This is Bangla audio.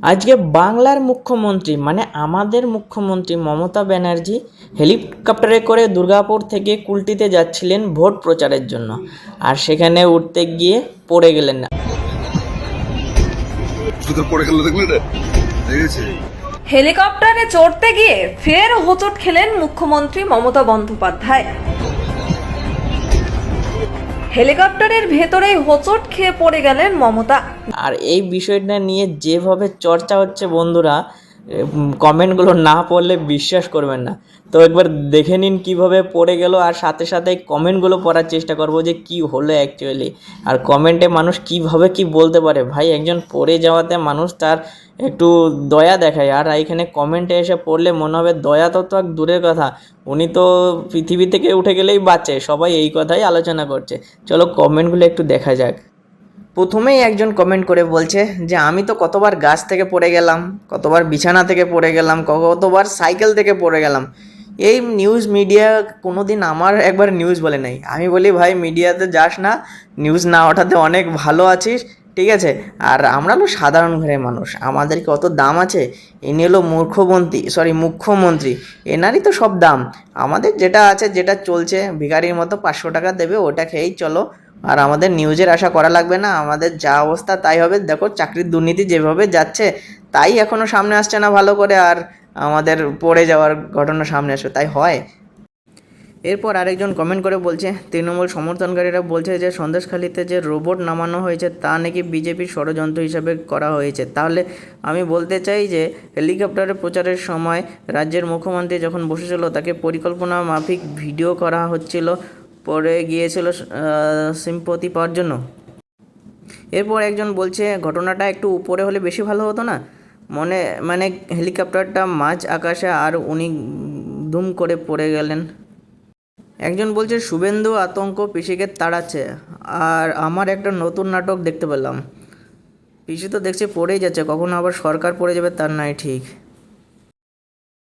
আজকে বাংলার মুখ্যমন্ত্রী মানে আমাদের মুখ্যমন্ত্রী মমতা ব্যানার্জি হেলিকপ্টারে করে দুর্গাপুর থেকে কুলটিতে যাচ্ছিলেন ভোট প্রচারের জন্য। আর সেখানে উঠতে গিয়ে পড়ে গেলেন না। হেলিকপ্টারে চড়তে গিয়ে ফের হোঁচট খেলেন মুখ্যমন্ত্রী মমতা বন্দ্যোপাধ্যায়। হেলিকপ্টারের ভেতরেই হোঁচট খেয়ে পড়ে গেলেন মমতা। আর এই বিষয়টা নিয়ে যেভাবে চর্চা হচ্ছে বন্ধুরা কমেন্টগুলো না পড়লে বিশ্বাস করবেন না। তো একবার দেখে নিন কীভাবে পড়ে গেল আর সাথে সাথে কমেন্টগুলো পড়ার চেষ্টা করব যে কি হলো অ্যাকচুয়ালি আর কমেন্টে মানুষ কীভাবে কি বলতে পারে? ভাই, একজন পড়ে যাওয়াতে মানুষ তার একটু দয়া দেখায়। আর এখানে কমেন্টে এসে পড়লে মনে হবে দয়া তো তো এক দূরের কথা। উনি তো পৃথিবী থেকে উঠে গেলেই বাঁচে। সবাই এই কথাই আলোচনা করছে। চলো কমেন্টগুলো একটু দেখা যাক। প্রথমেই একজন কমেন্ট করে বলছে যে, আমি তো কতবার গাছ থেকে পড়ে গেলাম, কতবার বিছানা থেকে পড়ে গেলাম, কতবার সাইকেল থেকে পড়ে গেলাম। এই নিউজ মিডিয়া কোনো দিন আমার একবার নিউজ বলে নাই। আমি বলি, ভাই মিডিয়াতে যাস না নিউজ না ওঠাতে অনেক ভালো আছিস, ঠিক আছে? আর আমরা হলো সাধারণ ঘরের মানুষ। আমাদের কি অত দাম আছে? ইনি হলো মুখ্যমন্ত্রী সরি মুখ্যমন্ত্রী। এনারই তো সব দাম। আমাদের যেটা আছে, যেটা চলছে, ভিখারির মতো পাঁচশো টাকা দেবে, ওটা খেয়েই চলো। আর আমাদের নিউজের আশা করা লাগবে না, আমাদের যা অবস্থা তাই হবে। দেখো, চাকরির দুর্নীতি যেভাবে যাচ্ছে, তাই এখনও সামনে আসছে না ভালো করে, আর আমাদের পড়ে যাওয়ার ঘটনা সামনে আসবে, তাই হয়। এরপর আরেকজন কমেন্ট করে বলছে, তৃণমূল সমর্থনকারীরা বলছে যে, সন্দেশখালিতে যে রোবট নামানো হয়েছে, তা নাকি বিজেপির ষড়যন্ত্র হিসাবে করা হয়েছে। তাহলে আমি বলতে চাই যে হেলিকপ্টারে প্রচারের সময় রাজ্যের মুখ্যমন্ত্রী যখন বসেছিল, তাকে পরিকল্পনা মাফিক ভিডিও করা হচ্ছিল। পরে গিয়েছিল সিম্পতি পাওয়ার জন্য। এরপর একজন বলছে, ঘটনাটা একটু উপরে হলে বেশি ভালো হতো না? মনে মানে হেলিকপ্টারটা মাঝ আকাশে আর উনি দুম করে পড়ে গেলেন। একজন বলছে, শুভেন্দু আতঙ্ক পিসিকে তাড়াচ্ছে, আর আমার একটা নতুন নাটক দেখতে পেলাম। পিসি তো দেখছি, পড়েই যাচ্ছে, কখন আবার সরকার পড়ে যাবে, তার নাই ঠিক।